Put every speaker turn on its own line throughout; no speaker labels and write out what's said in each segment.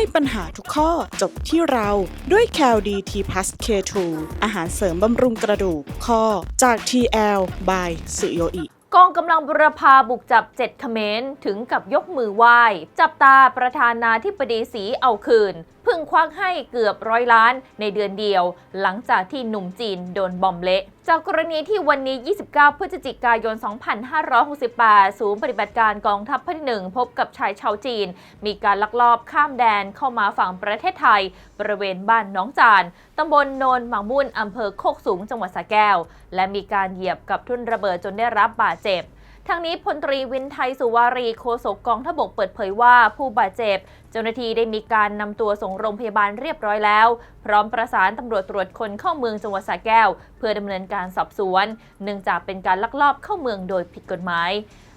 ให้ปัญหาทุกข้อจบที่เราด้วย c a l d t p l u s K2 อาหารเสริมบำรุงกระดูกข้อจาก TL by สุโยอิ
กองกำลังบุรพาบุกจับเจ็ดเขมรถึงกับยกมือไหว้ จับตาประธานาธิบดีสีเอาคืน พึ่งควักให้เกือบร้อยล้านในเดือนเดียว หลังจากที่หนุ่มจีนโดนบอมเละจากกรณีที่วันนี้ 29 พฤศจิกายน 2568 ศูนย์ปฏิบัติการกองทัพภาคที่หนึ่งพบกับชายชาวจีน มีการลักลอบข้ามแดนเข้ามาฝั่งประเทศไทย บริเวณบ้านน้องจาน ตำบลโนนหมางมุ่นอำเภอโคกสูง จังหวัดสระแก้ว และมีการเหยียบกับทุ่นระเบิดจนได้รับบาดเจ็บ ทั้งนี้พลตรีวินไทยสุวารีโฆษกกองทบกเปิดเผยว่าผู้บาดเจ็บ เจ้าหน้าที่ได้มีการนำตัวส่งโรงพยาบาลเรียบร้อยแล้ว พร้อมประสานตำรวจตรวจคนเข้าเมืองจังหวัดสระแก้ว เพื่อดำเนินการสอบสวน เนื่องจากเป็นการลักลอบเข้าเมืองโดยผิดกฎหมาย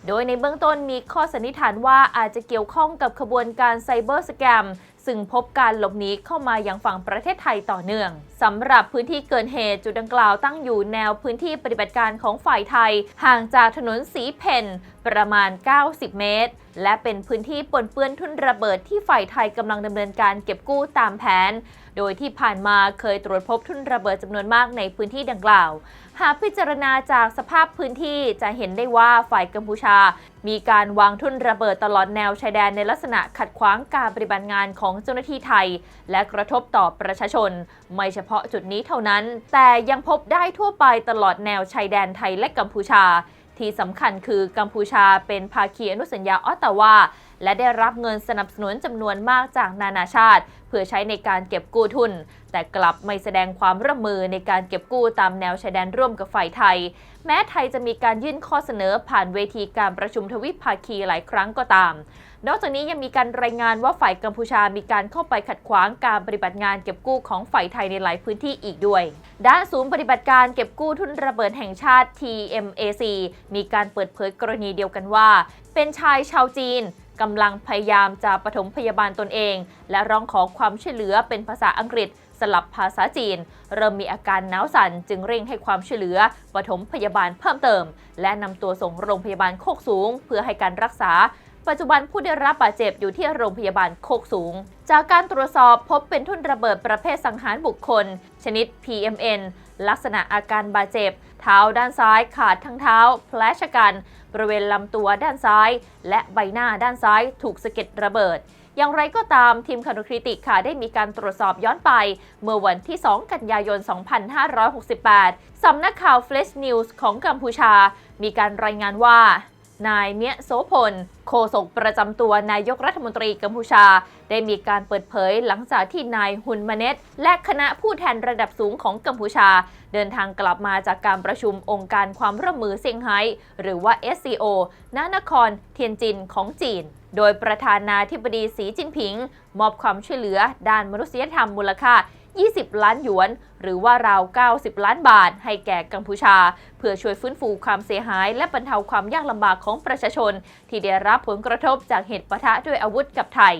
โดยในเบื้องต้นมีข้อสันนิษฐานว่าอาจจะเกี่ยวข้องกับขบวนการไซเบอร์สแกมซึ่งพบการหลบหนีเข้ามายังฝั่งประเทศไทยต่อเนื่องสำหรับพื้นที่เกิดเหตุจุดดังกล่าวตั้งอยู่แนวพื้นที่ปฏิบัติการของฝ่ายไทย ห่างจากถนนสีเพนประมาณ 90 เมตร และเป็นพื้นที่ปนเปื้อนทุ่นระเบิดที่ฝ่ายไทยกำลังดำเนินการเก็บกู้ตามแผน โดยที่ผ่านมาเคยตรวจพบทุ่นระเบิดจำนวนมากในพื้นที่ดังกล่าว หากพิจารณาจากสภาพพื้นที่จะเห็นได้ว่าฝ่ายกัมพูชา มีการวางทุ่นระเบิดตลอดแนวชายแดนในลักษณะขัดขวางการปฏิบัติงานของเจ้าหน้าที่ไทย และกระทบต่อประชาชน ไม่เฉพาะจุดนี้เท่านั้น แต่ยังพบได้ทั่วไปตลอดแนวชายแดนไทยและกัมพูชา ที่สำคัญคือกัมพูชาเป็นภาคีอนุสัญญาออตตาวา และได้รับเงินสนับสนุนจำนวนมากจากนานาชาติ เพื่อใช้ในการเก็บกู้ทุน แต่กลับไม่แสดงความร่วมมือในการเก็บกู้ตามแนวชายแดนร่วมกับฝ่ายไทย แม้ไทยจะมีการยื่นข้อเสนอผ่านเวทีการประชุมทวิภาคีหลายครั้งก็ตาม นอกจากนี้ยังมีการรายงานว่าฝ่ายกัมพูชามีการเข้าไปขัดขวางการปฏิบัติงานเก็บกู้ของฝ่ายไทยในหลายพื้นที่อีกด้วย ด้านศูนย์ปฏิบัติการเก็บกู้ทุนระเบิดแห่งชาติ TMAC มีการเปิดเผยกรณีเดียวกันว่า เป็นชายชาวจีนกำลังพยายามจะปฐมพยาบาลตนเอง และร้องขอความช่วยเหลือเป็นภาษาอังกฤษสลับภาษาจีน เริ่มมีอาการหนาวสั่นจึงเร่งให้ความช่วยเหลือปฐมพยาบาลเพิ่มเติม และนำตัวส่งโรงพยาบาลโคกสูง เพื่อให้การรักษา ปัจจุบันผู้ได้รับบาดเจ็บอยู่ที่โรงพยาบาลโคกสูง จากการตรวจสอบพบเป็นทุ่นระเบิดประเภทสังหารบุคคล ชนิด PMN ลักษณะอาการบาดเจ็บ เท้าด้านซ้ายขาดทั้งเท้าแผลชะกัน บริเวณลำตัวด้านซ้าย และใบหน้าด้านซ้ายถูกสะเก็ดระเบิด อย่างไรก็ตามทีมคานุคริติกค่ะได้มีการตรวจสอบย้อนไป เมื่อวันที่ 2 กันยายน 2568 สำนักข่าวเฟลชนิวส์ของกัมพูชา มีการรายงานว่า นายเมียโสพล โฆษกประจำตัวนายกรัฐมนตรีกัมพูชา ได้มีการเปิดเผยหลังจากที่นายฮุนมาเนตและคณะผู้แทนระดับสูงของกัมพูชา เดินทางกลับมาจากการประชุมองค์การความร่วมมือเซี่ยงไฮ้หรือว่า SCO ณนครเทียนจินของจีน โดยประธานาธิบดีสีจิ้นผิง มอบความช่วยเหลือด้านมนุษยธรรมมูลค่า 20 ล้านหยวน หรือว่าราว 90 ล้านบาท ให้แก่กัมพูชา เพื่อช่วยฟื้นฟูความเสียหาย และบรรเทาความยากลำบากของประชาชน ที่ได้รับผลกระทบจากเหตุปะทะด้วยอาวุธกับไทย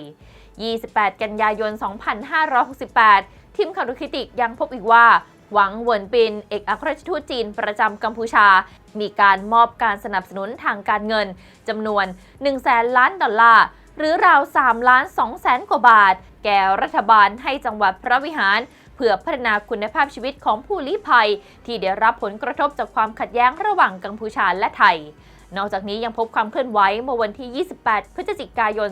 28 กันยายน 2568 ทีมข่าวดูคริติกยังพบอีกว่าหวังเหวินปิน เอกอัครราชทูตจีนประจำกัมพูชา มีการมอบการสนับสนุนทางการเงินจำนวน1แสนล้านดอลลาร์ หรือราว3ล้าน2แสนกว่าบาท แก่รัฐบาลให้จังหวัดพระวิหาร เพื่อพัฒนาคุณภาพชีวิตของผู้ลี้ภัย ที่ได้รับผลกระทบจากความขัดแย้งระหว่างกัมพูชาและไทยนอกจากนี้ยังพบความเคลื่อนไหวเมื่อวันที่ 28 พฤศจิกายน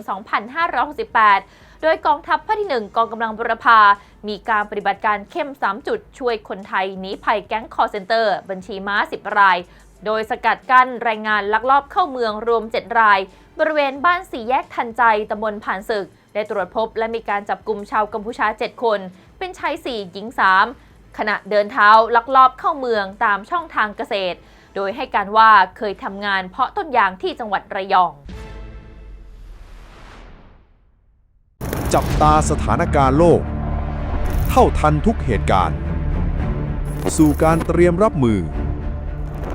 2568 โดยกองทัพภาคที่ 1 กองกำลังบุรพา มีการปฏิบัติการเข้ม 3 จุดช่วยคนไทยหนีภัยแก๊งคอร์เซนเตอร์ บัญชีม้า 10 ราย โดยสกัดกั้นแรงงานลักลอบเข้าเมืองรวม 7 ราย บริเวณบ้านสี่แยกทันใจตำบลผ่านศึก ได้ตรวจพบและมีการจับกลุ่มชาวกัมพูชา 7 คน เป็นชาย 4 หญิง 3 ขณะเดินเท้าลักลอบเข้าเมืองตามช่องทางเกษตร โดยให้การว่าเคยทำงานเพาะต้นยางที่จังหวัดระยอง
จับตาสถานการณ์โลก เท่าทันทุกเหตุการณ์ สู่การเตรียมรับมือ